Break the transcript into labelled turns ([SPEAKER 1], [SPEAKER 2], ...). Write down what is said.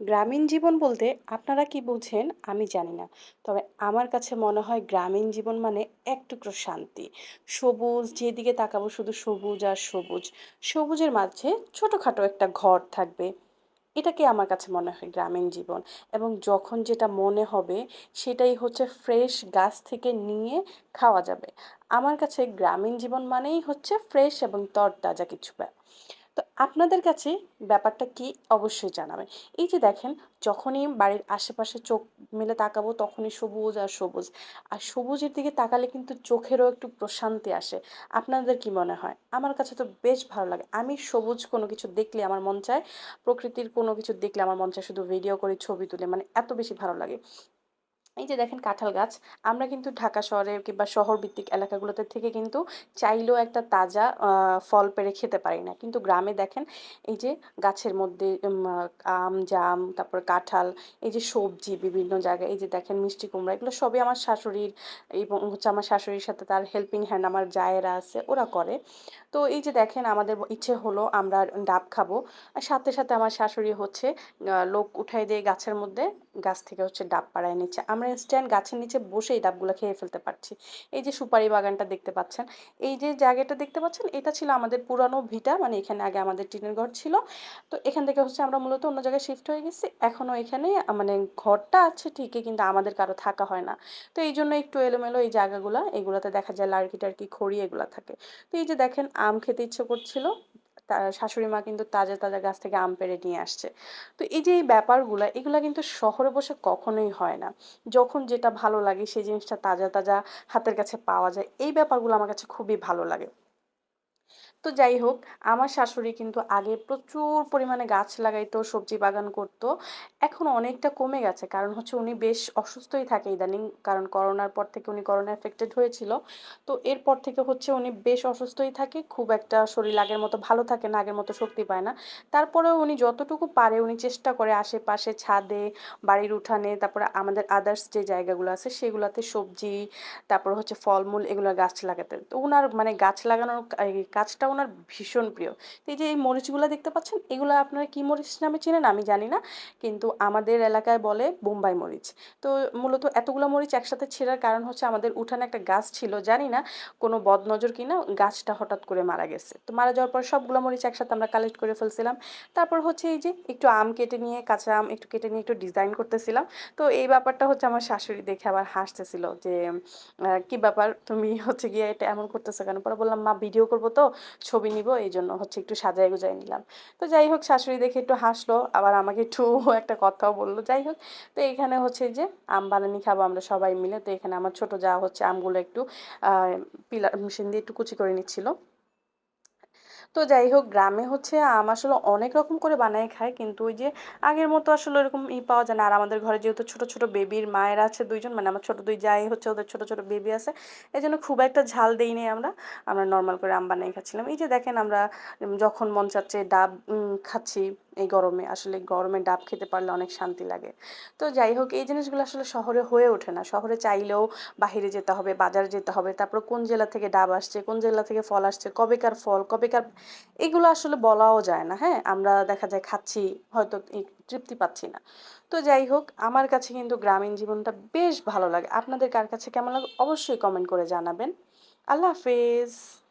[SPEAKER 1] গ্রামীণ জীবন বলতে আপনারা কি বুঝেন আমি জানি না। তবে আমার কাছে মনে হয় গ্রামীণ জীবন মানে এক টুকরো শান্তি। সবুজ, যেদিকে তাকাবো শুধু সবুজ আর সবুজ। সবুজের মাঝে ছোটোখাটো একটা ঘর থাকবে। এটাকে আমার কাছে মনে হয় গ্রামীণ জীবন। এবং যখন যেটা মনে হবে সেটাই হচ্ছে ফ্রেশ গাছ থেকে নিয়ে খাওয়া যাবে। আমার কাছে গ্রামীণ জীবন মানেই হচ্ছে ফ্রেশ এবং তরতাজা কিছু তো আপনাদের কাছে ব্যাপারটা কি অবশ্যই জানাবেন। এই যে দেখেন, যখনই বাড়ির আশেপাশে চোখ মেলে তাকাবো তখনই সবুজ আর সবুজ। আর সবুজের দিকে তাকালে কিন্তু চোখেরও একটু প্রশান্তি আসে। আপনাদের কি মনে হয়? আমার কাছে তো বেশ ভালো লাগে। আমি সবুজ কোনো কিছু দেখলে আমার মন চায়, প্রকৃতির কোনো কিছু দেখলে আমার মন চায় শুধু ভিডিও করে, ছবি তুলে মানে এত বেশি ভালো লাগে। এই যে দেখেন কাঁঠাল গাছ, আমরা কিন্তু ঢাকা শহরে কিংবা শহর ভিত্তিক এলাকাগুলোতে থেকে কিন্তু চাইলেও একটা তাজা ফল পেড়ে খেতে পারি না। কিন্তু গ্রামে দেখেন এই যে গাছের মধ্যে আম, জাম, তারপর কাঁঠাল, এই যে সবজি বিভিন্ন জায়গায় এই যে দেখেন মিষ্টি কুমড়া এগুলো সবই আমার শাশুড়ির এবং হচ্ছে আমার শাশুড়ির সাথে তার হেল্পিং হ্যান্ড আমার জায়েরা আছে ওরা করে। তো এই যে দেখেন আমাদের ইচ্ছে হলো আমরা ডাব খাব। আর সাথে, সাথে আমার শাশুড়ি হচ্ছে লোক উঠাই দিয়ে গাছের মধ্যে, গাছ থেকে হচ্ছে ডাব পাড়ায় নিচ্ছে। আমরা ইনস্ট্যান্ট গাছের নিচে বসেই ডাবগুলো খেয়ে ফেলতে পারছি। এই যে সুপারি বাগানটা দেখতে পাচ্ছেন। এই যে জায়গাটা দেখতে পাচ্ছেন, এটা ছিল আমাদের পুরানো ভিটা মানে এখানে আগে আমাদের টিনের ঘর ছিল। তো এখান থেকে হচ্ছে আমরা মূলত অন্য জায়গায় শিফট হয়ে গেছি। এখনও এখানে মানে ঘরটা আছে ঠিকই, কিন্তু আমাদের কারও থাকা হয় না। তো এই জন্য একটু এলোমেলো এই জায়গাগুলা। এগুলাতে দেখা যায় লার্কি-টার্কি খড়ি এগুলা থাকে। তো এই যে দেখেন, আম খেতে ইচ্ছে করছিল। শাশুড়ি মা কিন্তু তাজা, তাজা গাছ থেকে আম পেড়ে নিয়ে আসছে। তো এই যে এই ব্যাপারগুলো এগুলো কিন্তু শহরে বসে কখনোই হয় না। যখন যেটা ভালো লাগে সেই জিনিসটা তাজা, তাজা হাতের কাছে পাওয়া যায়। এই ব্যাপারগুলো আমার কাছে খুবই ভালো লাগে। তো যাই হোক, আমার শাশুড়ি কিন্তু আগে প্রচুর পরিমাণে গাছ লাগাইতো, সবজি বাগান করতো। এখন অনেকটা কমে গেছে। কারণ হচ্ছে উনি বেশ অসুস্থই থাকে ইদানিং। কারণ করোনার পর থেকে উনি করোনা এফেক্টেড হয়েছিল। তো এরপর থেকে হচ্ছে উনি বেশ অসুস্থই থাকে। খুব একটা শরীর আগের মতো ভালো থাকে না, আগের মতো শক্তি পায় না। তারপরেও উনি যতটুকু পারে উনি চেষ্টা করে আশেপাশে ছাদে, বাড়ির উঠানে, তারপরে আমাদের আদার্স যে জায়গাগুলো আছে সেগুলোতে সবজি, তারপর হচ্ছে ফলমূল এগুলো গাছ লাগাতে। তো উনার মানে গাছ লাগানোর কাজটা উনার ভীষণ প্রিয়। তো এই যে এই মরিচগুলা দেখতে পাচ্ছেন, এগুলা আপনারা কি মরিচ নামে চেনেন আমি জানি না। কিন্তু আমাদের এলাকায় বলে বোম্বাই মরিচ। তো মূলত এতগুলা মরিচ একসাথে ছেঁড়ার কারণ হচ্ছে আমাদের উঠানে একটা গাছ ছিল। জানি না কোনো বদনজর কিনা গাছটা হঠাৎ করে মারা গেছে। তো মারা যাওয়ার পর সবগুলা মরিচ একসাথে আমরা কালেক্ট করে ফেলছিলাম। তারপর হচ্ছে এই যে একটু আম কেটে নিয়ে কাঁচা আম একটু কেটে নিয়ে একটু ডিজাইন করতেছিলাম। তো এই ব্যাপারটা হচ্ছে আমার শাশুড়ি দেখে আবার হাসতেছিল যে, "কি ব্যাপার তুমি হচ্ছে গিয়ে এটা এমন করতেছো কেন?" পরে বললাম, "মা ভিডিও করব তো, ছবি নিব এই জন্য হচ্ছে একটু সাজায় গুজায় নিলাম।" তো যাই হোক শাশুড়ি দেখে একটু হাসলো। আবার আমাকে একটু একটা কথাও বলল যাই হোক, তো এখানে হচ্ছে যে আম বানানি খাব আমরা সবাই মিলে। তো এখানে আমার ছোট যা হচ্ছে আমগুলো একটু পিলার মেশিন দিয়ে একটু কুচি করে নিচ্ছিল। তো যাই হোক গ্রামে হচ্ছে আম আসলে অনেক রকম করে বানায় খায়। কিন্তু ওই যে আগের মতো আসলে ওরকম ই পাওয়া যায় না। আর আমাদের ঘরে যেহেতু ছোট, ছোট বেবির মায়ের আছে দুইজন মানে আমার ছোট দুই যাই হচ্ছে ওদের ছোট, ছোট বেবি আছে। এই জন্য খুব একটা ঝাল দিই নি আমরা। আমরা নর্মাল করে আম বানিয়ে খাচ্ছিলাম। এই যে দেখেন আমরা যখন মন চাচ্ছে ডাব খাচ্ছি এই গরমে। আসলে গরমে ডাব খেতে পারলে অনেক শান্তি লাগে। তো যাই হোক এই জিনিসগুলো আসলে শহরে হয়ে ওঠে না। শহরে চাইলেও বাহিরে যেতে হবে, বাজারে যেতে হবে। তারপর কোন জেলা থেকে ডাব আসছে, কোন জেলা থেকে ফল আসছে, কবেকার ফল, কবেকার এগুলো আসলে বলাও যায় না, হ্যাঁ? আমরা দেখা যায় খাচ্ছি, হয়তো তৃপ্তি পাচ্ছি না। তো যাই হোক, আমার কাছে কিন্তু গ্রামীণ জীবনটা বেশ ভালো লাগে। আপনাদের কার কাছে কেমন লাগে অবশ্যই কমেন্ট করে জানাবেন। আল্লাহ হাফেজ।